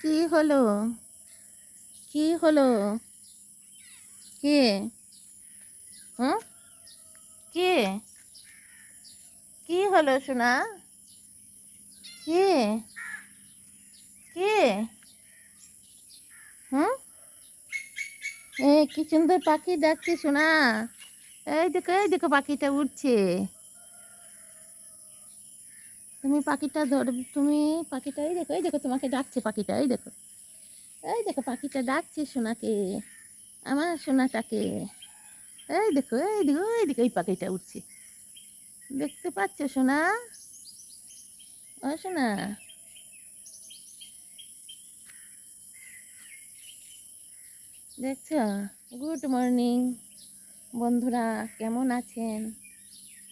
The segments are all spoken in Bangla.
কি হলো? কি হলো? কে? হুম কে? কি হলো সোনা? কে? কে? হুম এ, কি সুন্দর পাখি ডাকছে সোনা। এই দেখো এই দেখো পাখিটা উঠছে তুমি পাখিটা ধর, তুমি পাখিটা, এই দেখো এই দেখো তোমাকে ডাকছে পাখিটা, এই দেখো। এই দেখো পাখিটা ডাকছে সোনাকে, আমার সোনাটাকে। এই দেখো এই দেখো এই দেখো, এই পাখিটা উঠছে। দেখতে পাচ্ছ সোনা? ও সোনা। দেখছ? গুড মর্নিং বন্ধুরা, কেমন আছেন?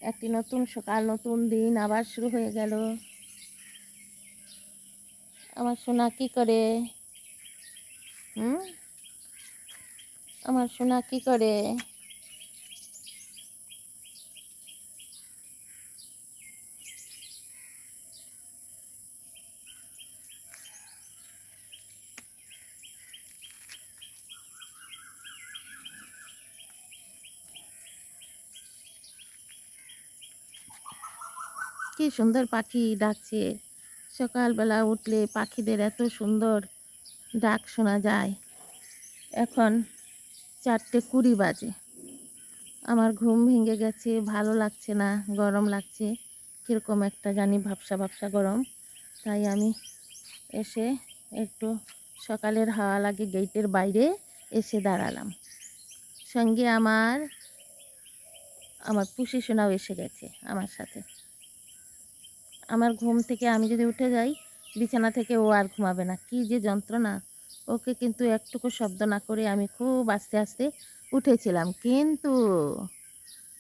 একটি নতুন সকাল নতুন দিন আবার শুরু হয়ে গেল। আমার সোনা কি করে? হুম? আমার সোনা কি করে? কি সুন্দর পাখি ডাকছে। সকালবেলা উঠলে পাখিদের এত সুন্দর ডাক শোনা যায়। এখন চারটে কুড়ি বাজে। আমার ঘুম ভেঙে গেছে, ভালো লাগছে না, গরম লাগছে। কীরকম একটা জানি ভাবসা ভাবসা গরম। তাই আমি এসে একটু সকালের হাওয়া লাগে গেটের বাইরে এসে দাঁড়ালাম। সঙ্গে আমার আমার পুষি সোনাও এসে গেছে আমার সাথে। আমার ঘুম থেকে আমি যদি উঠে যাই, বিছানা থেকে ও আর ঘুমাবে না। কি যে যন্ত্রণা। ওকে কিন্তু একটুকু শব্দ না করে আমি খুব আস্তে আস্তে উঠেছিলাম। কিন্তু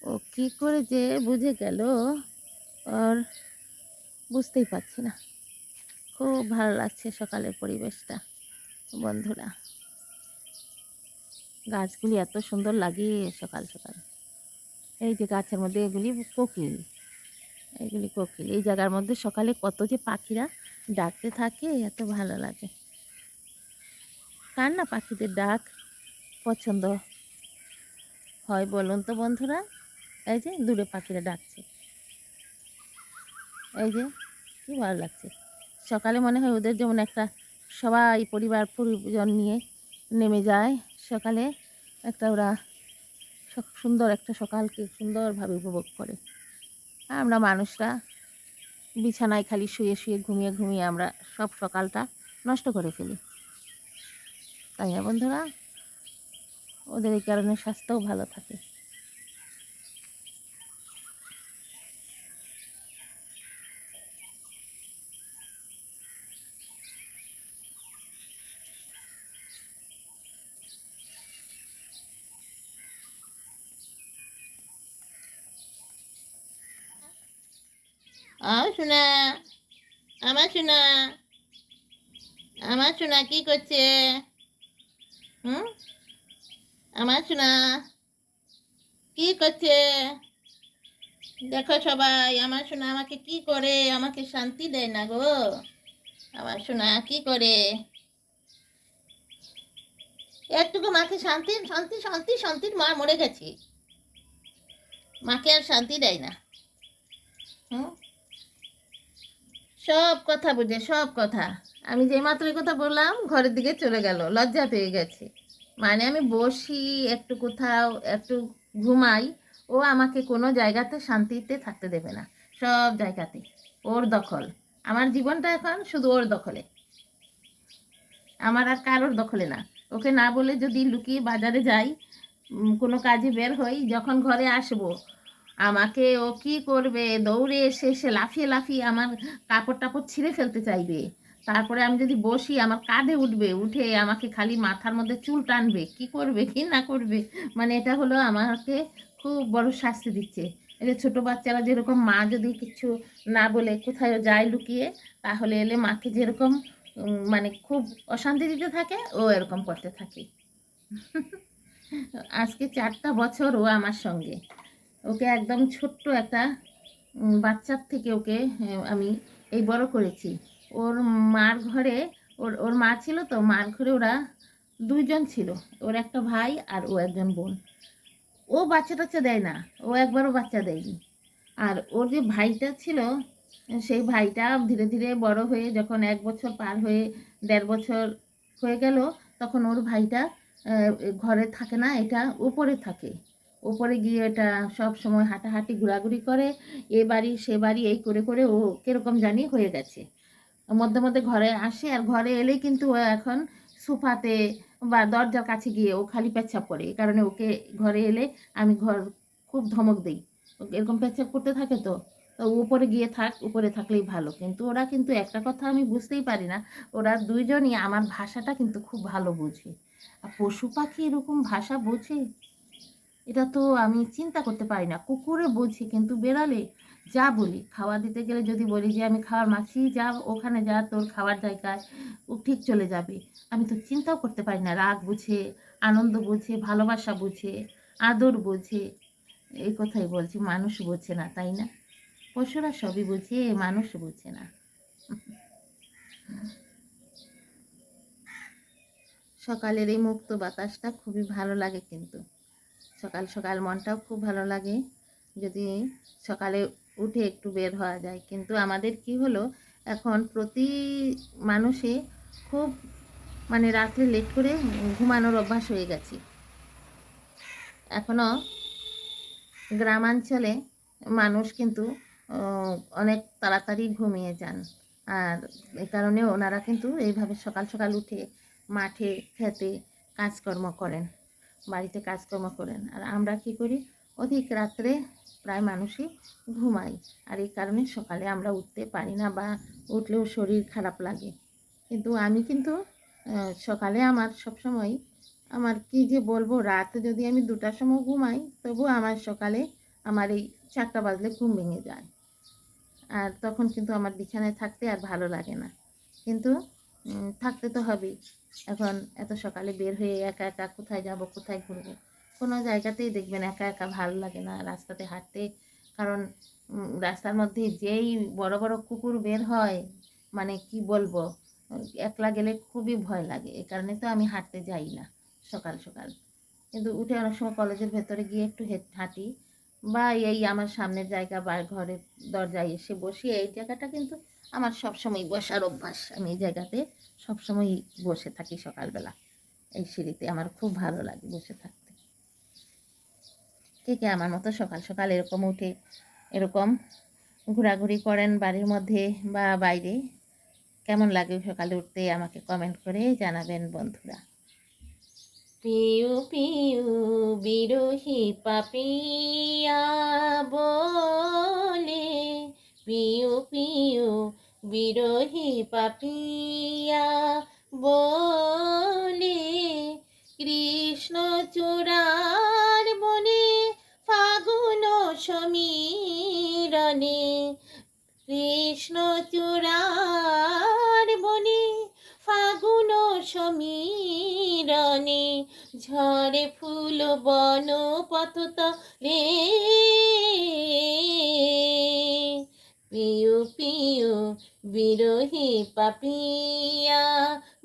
ও কি করে যে বুঝে গেল, ওর বুঝতেই পারছি না। খুব ভালো লাগছে সকালের পরিবেশটা, বন্ধুরা। গাছগুলি এত সুন্দর লাগে সকাল সকাল। এই যে গাছের মধ্যে এগুলি কোকিল এগুলি কোকিল। এই জায়গার মধ্যে সকালে কত যে পাখিরা ডাকতে থাকে, এত ভালো লাগে। কার না পাখিদের ডাক পছন্দ হয় বলুন তো বন্ধুরা? এই যে দূরে পাখিরা ডাকছে। এই যে কি ভালো লাগছে। সকালে মনে হয় ওদের যেমন একটা সবাই পরিবার পরিজন নিয়ে নেমে যায়। সকালে একটা ওরা সুন্দর একটা সকালকে সুন্দরভাবে উপভোগ করে। আমরা মানুষরা বিছানায় খালি শুয়ে শুয়ে ঘুমিয়ে ঘুমিয়ে আমরা সব সকালটা নষ্ট করে ফেলি। তাই না বন্ধুরা? ওদের এই কারণে স্বাস্থ্যও ভালো থাকে। শোনা আমার শোনা আমার শোনা কি করছে? হুম? আমার শোনা কি করছে? দেখো সবাই, আমার শোনা আমাকে কি করে? আমাকে শান্তি দেয় না গো। আমার শোনা কি করে? একটুকু মাকে শান্তি শান্তি শান্তি, শান্তির মা মরে গেছে। মাকে আর শান্তি দেয় না। হুম? সব কথা বুঝে, সব কথা। আমি যে মাত্র কথা বললাম, ঘরের দিকে চলে গেল, লজ্জা পেয়ে গেছে। মানে আমি বসি, একটু কোথাও, একটু ঘুমাই, ও আমাকে কোনো জায়গাতে শান্তিতে থাকতে দেবে না, সব জায়গাতে। ওর দখল। আমার জীবনটা এখন শুধু ওর দখলে। আমার আর কারোর দখলে না। ওকে না বলে যদি লুকিয়ে বাজারে যাই কোনো কাজে বের হই, যখন ঘরে আসব আমাকে ও কি করবে? দৌড়ে এসে এসে লাফিয়ে লাফিয়ে আমার কাপড় টাপড় ছিঁড়ে ফেলতে চাইবে। তারপরে আমি যদি বসি, আমার কাঁধে উঠবে, উঠে আমাকে খালি মাথার মধ্যে চুল টানবে। কি করবে, কি না করবে? মানে এটা হলো আমাকে খুব বড় শাস্তি দিচ্ছে। যে ছোটো বাচ্চারা যেরকম মা যদি কিছু না বলে কোথায় যায় লুকিয়ে, তাহলে এলে মাকে যেরকম মানে খুব অশান্তি দিতে থাকে, ও এরকম করতে থাকে। আজকে চারটা বছর ও আমার সঙ্গে। ওকে একদম ছোট্ট একটা বাচ্চার থেকে ওকে আমি এই বড় করেছি। ওর মার ঘরে, ওর ওর মা ছিল তো, মার ঘরে ওরা দুইজন ছিল। ওর একটা ভাই আর ও একজন বোন। ও বাচ্চা টাচ্চা দেয় না, ও একবারও বাচ্চা দেয়নি। আর ওর যে ভাইটা ছিল, সেই ভাইটা ধীরে ধীরে বড় হয়ে যখন এক বছর পার হয়ে, দেড় বছর হয়ে গেল, তখন ওর ভাইটা ঘরে থাকে না, এটা উপরে থাকে। উপরে গিয়ে এটা সব সময় হাঁটাহাঁটি, ঘোরাঘুরি করে, এ বাড়ি, সে বাড়ি, এই করে করে ও কীরকম জানি হয়ে গেছে। মধ্যে মধ্যে ঘরে আসে আর ঘরে এলেই কিন্তু ও এখন সোফাতে বা দরজার কাছে গিয়ে ও খালি পেচ্ছাপ করে। এই কারণে ওকে ঘরে এলে আমি ঘর খুব ধমক দিই। এরকম পেচ্ছাপ করতে থাকে তো তো উপরে গিয়ে থাক, উপরে থাকলেই ভালো। কিন্তু ওরা কিন্তু একটা কথা আমি বুঝতেই পারি না, ওরা দুইজনই আমার ভাষাটা কিন্তু খুব ভালো বোঝে। আর পশু পাখি এরকম ভাষা বোঝে? এটা তো আমি চিন্তা করতে পারি না। কুকুরে বোঝে, কিন্তু বেড়ালে যা বলি খাওয়া দিতে গেলে যদি বলি যে, আমি খাওয়ার মাছি, যা, ওখানে যা, তোর খাওয়ার জায়গায়, ও ঠিক চলে যাবে। আমি তো চিন্তাও করতে পারি না। রাগ বুঝে, আনন্দ বুঝে, ভালোবাসা বুঝে, আদর বুঝে, এই কথাই বলছি, মানুষ বোঝে না, তাই না? পশুরা সবই বুঝে, মানুষ বোঝে না। সকালের এই মুক্ত বাতাসটা খুবই ভালো লাগে কিন্তু। সকাল সকাল মনটাও খুব ভালো লাগে। যদি সকালে উঠে একটু বের হওয়া যায়। কিন্তু আমাদের কি হলো, এখন প্রতি মানুষে খুব মানে রাত্রে লেট করে ঘুমানোর অভ্যাস হয়ে গেছে। এখনও গ্রামাঞ্চলে মানুষ কিন্তু অনেক তাড়াতাড়ি ঘুমিয়ে যান। আর এই কারণে ওনারা কিন্তু এইভাবে সকাল সকাল উঠে মাঠে, খেতে কাজকর্ম করেন। বাড়িতে কাজকর্ম করেন। আর আমরা কি করি? অধিক রাত্রে প্রায় মানুষই ঘুমাই। আর এই কারণে সকালে আমরা উঠতে পারি না বা উঠলেও শরীর খারাপ লাগে। কিন্তু আমি কিন্তু সকালে আমার সবসময় আমার কি যে বলব, রাত যদি আমি দুটার সময় ঘুমাই, তবু আমার সকালে আমার এই চারটা বাজলে ঘুম ভেঙে যায়। আর তখন কিন্তু আমার বিছানায় থাকতে আর ভালো লাগে না। কিন্তু থাকতে তো হবেই। এখন এত সকালে বের হয়ে একা একা কোথায় যাব, কোথায় ঘুরবো? কোনো জায়গাতেই দেখবেন একা একা ভালো লাগে না রাস্তাতে হাঁটতে। কারণ রাস্তার মধ্যে যেই বড় বড় কুকুর বের হয় মানে কি বলব? একলা গেলে খুবই ভয় লাগে। এই কারণে তো আমি হাঁটতে যাই না সকাল সকাল। কিন্তু উঠে অনেক সময় কলেজের ভেতরে গিয়ে একটু হাঁটি বা এই আমার সামনের জায়গা বা ঘরের দরজায় এসে বসি। এই জায়গাটা কিন্তু আমার সবসময় বসার অভ্যাস। আমি এই জায়গাতে সবসময় বসে থাকি সকালবেলা। এই সিঁড়িতে আমার খুব ভালো লাগে বসে থাকতে। কে কে আমার মতো সকাল সকাল এরকম উঠে, এরকম ঘোরাঘুরি করেন বাড়ির মধ্যে বা বাইরে, কেমন লাগে সকালে উঠতে আমাকে কমেন্ট করে জানাবেন বন্ধুরা। পিউ পিউ, বিরোহী পাপিয়া বলে, পিউ পিউ বিরোহী পাপিয়া বলে কৃষ্ণ চূড়ার বনে ফাগুন সমীরণে। কৃষ্ণ চূড়ার বনে ফাগুন সমীরণে ঝড়ে ফুল বন পথত রে পিউ পিউ বিরোহী পাপিয়া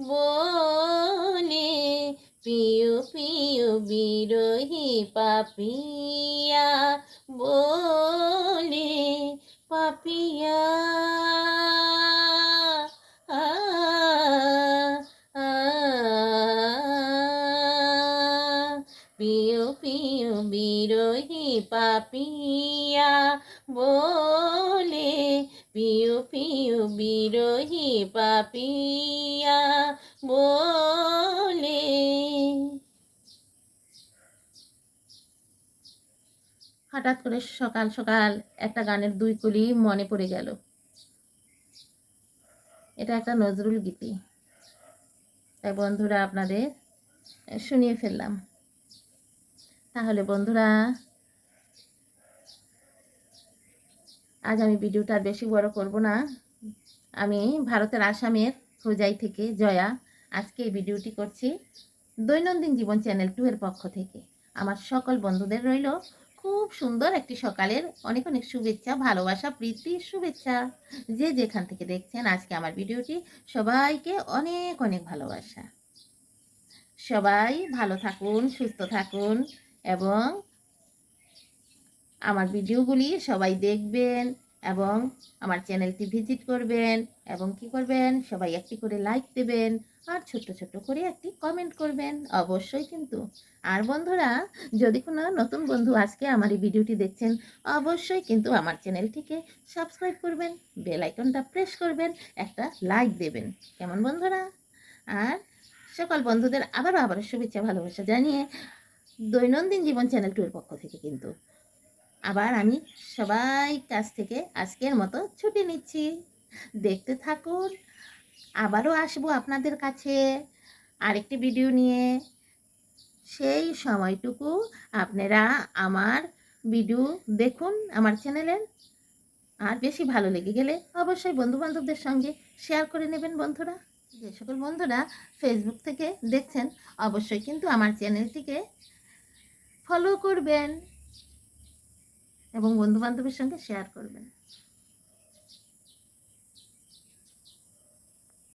বলে পিউ পিউ বিরোহী পাপিয়া বলে পাপিয়া। পিউ পিউ বিরোহী পাপিয়া বলে পিউ পিউ, বিরোহী পাপিয়া বলে। হঠাৎ করে সকাল সকাল একটা গানের দুই কলি মনে পড়ে গেল। এটা একটা নজরুল গীতি। তাই বন্ধুরা আপনাদের শুনিয়ে ফেললাম। তাহলে বন্ধুরা আজ আমি ভিডিওটা বেশি বড় করব না। আমি ভারতের আসামের হোজাই থেকে জয়া আজকে এই ভিডিওটি করছি দৈনন্দিন জীবন চ্যানেল টু এর পক্ষ থেকে। আমার সকল বন্ধুদের রইল খুব সুন্দর একটি সকালের অনেক অনেক শুভেচ্ছা, ভালোবাসা, প্রীতি, শুভেচ্ছা। যে যেখান থেকে দেখছেন আজকে আমার ভিডিওটি সবাইকে অনেক অনেক ভালোবাসা। সবাই ভালো থাকুন, সুস্থ থাকুন এবং আমার ভিডিওগুলি সবাই দেখবেন এবং আমার চ্যানেলটি ভিজিট করবেন এবং কি করবেন? সবাই একটি করে লাইক দেবেন আর ছোট্ট ছোট্ট করে একটি কমেন্ট করবেন, অবশ্যই কিন্তু। আর বন্ধুরা, যদি কোনো নতুন বন্ধু আজকে আমার এই ভিডিওটি দেখছেন, অবশ্যই কিন্তু আমার চ্যানেলটিকে সাবস্ক্রাইব করবেন বেল আইকনটা প্রেস করবেন, একটা লাইক দেবেন। কেমন বন্ধুরা? আর সকল বন্ধুদের আবারও আবারও শুভেচ্ছা, ভালোবাসা জানিয়ে দৈনন্দিন জীবন চ্যানেল টুর পক্ষ থেকে কিন্তু আবার আমি সবাই কাছ থেকে আজকের মতো ছুটি নিচ্ছি। দেখতে থাকুন। আবারও আসব আপনাদের কাছে আরেকটি ভিডিও নিয়ে। সেই সময়টুকু আপনারা আমার ভিডিও দেখুন আমার চ্যানেলের। আর বেশি ভালো লেগে গেলে অবশ্যই বন্ধু বান্ধবদের সঙ্গে শেয়ার করে নেবেন বন্ধুরা। যে সকল বন্ধুরা ফেসবুক থেকে দেখছেন, অবশ্যই কিন্তু আমার চ্যানেলটিকে ফলো করবেন। এবং বন্ধুবান্ধবের সঙ্গে শেয়ার করবেন।